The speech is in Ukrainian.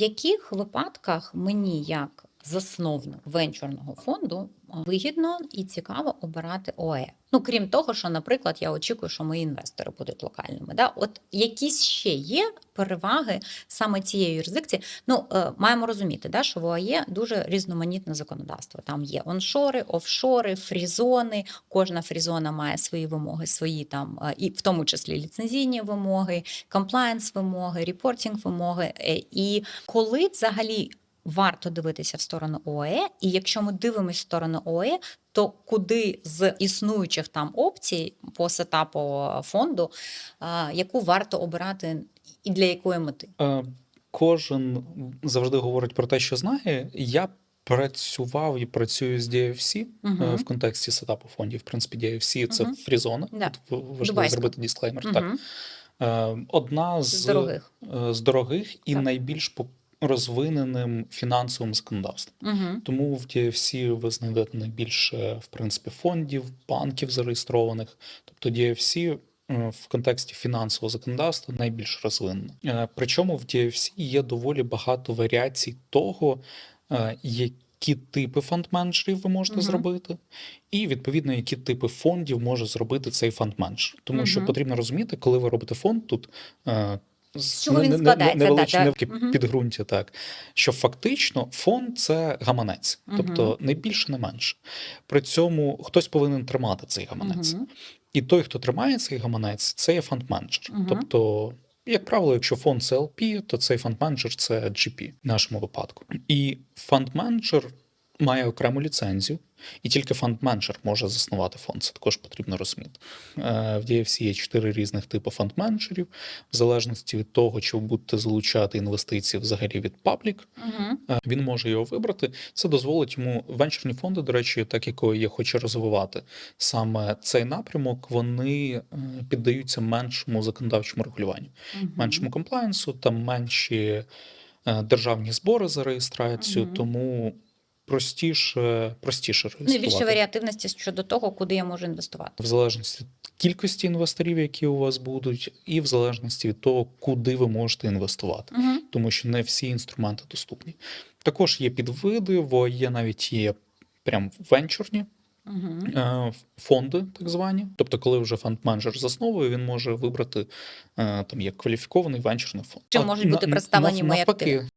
яких випадках мені як засновник венчурного фонду вигідно і цікаво обирати ОЕ? Ну крім того, що, наприклад, я очікую, що мої інвестори будуть локальними. Да? От якісь ще є переваги саме цієї юрисдикції. Ну е, маємо розуміти, да, що в ОАЄ дуже різноманітне законодавство. Там є оншори, офшори, фрізони. Кожна фрізона має свої вимоги, свої там, е, і в тому числі ліцензійні вимоги, комплаєнс вимоги, репортінг вимоги. Е, І коли взагалі варто дивитися в сторону ОЕ, і якщо ми дивимося в сторону ОЕ, то куди з існуючих там опцій по сетапу фонду, е, яку варто обирати і для якої мети? Е, Кожен завжди говорить про те, що знає. Я працював і працюю з DFC е, в контексті сетапу фондів. В принципі, DFC – це Мгм. фрізона. Да. Тут важливо Дубайська. зробити дисклеймер. Так. Мгм. Е, Одна з, З дорогих. е, з дорогих і Так. найбільш поп- розвиненим фінансовим законодавством. Угу. Тому в DFC ви знайдете найбільше в принципі фондів, банків зареєстрованих. Тобто DFC е, в контексті фінансового законодавства найбільш розвинена. Е, Причому в DFC є доволі багато варіацій того, е, які типи фонд-менеджерів ви можете Мгм. зробити, і відповідно які типи фондів може зробити цей фонд-менеджер. Тому що потрібно розуміти, коли ви робите фонд тут. З чого він складається, да, невеличке підґрунтя, так що фактично фонд це гаманець, тобто не більше, не менше. При цьому хтось повинен тримати цей гаманець. І той, хто тримає цей гаманець, це є фонд-менеджер. Тобто, як правило, якщо фонд це LP, то цей фонд-менеджер це GP в нашому випадку. І фонд-менеджер має окрему ліцензію, і тільки фонд-менеджер може заснувати фонд. Це також потрібно розуміти. Е, В DFC є чотири різних типи фонд-менеджерів, в залежності від того, чи ви будете залучати інвестиції взагалі від паблік. Е, Він може його вибрати. Це дозволить йому венчурні фонди, до речі, так як я хочу розвивати саме цей напрямок, вони е, піддаються меншому законодавчому регулюванню, Мгм. меншому комплаєнсу, там менші державні збори за реєстрацію, Мгм. тому простіше, простіше Ну, і більше варіативності щодо того, куди я можу інвестувати. В залежності від кількості інвесторів, які у вас будуть, і в залежності від того, куди ви можете інвестувати. Угу. тому що не всі інструменти доступні. Також є підвиди, бо є навіть є прям венчурні Угу. е, фонди, так звані. Тобто, коли вже фонд-менеджер засновує, він може вибрати е, там є кваліфікований венчурний фонд. Чи можуть бути представлені мої навпаки,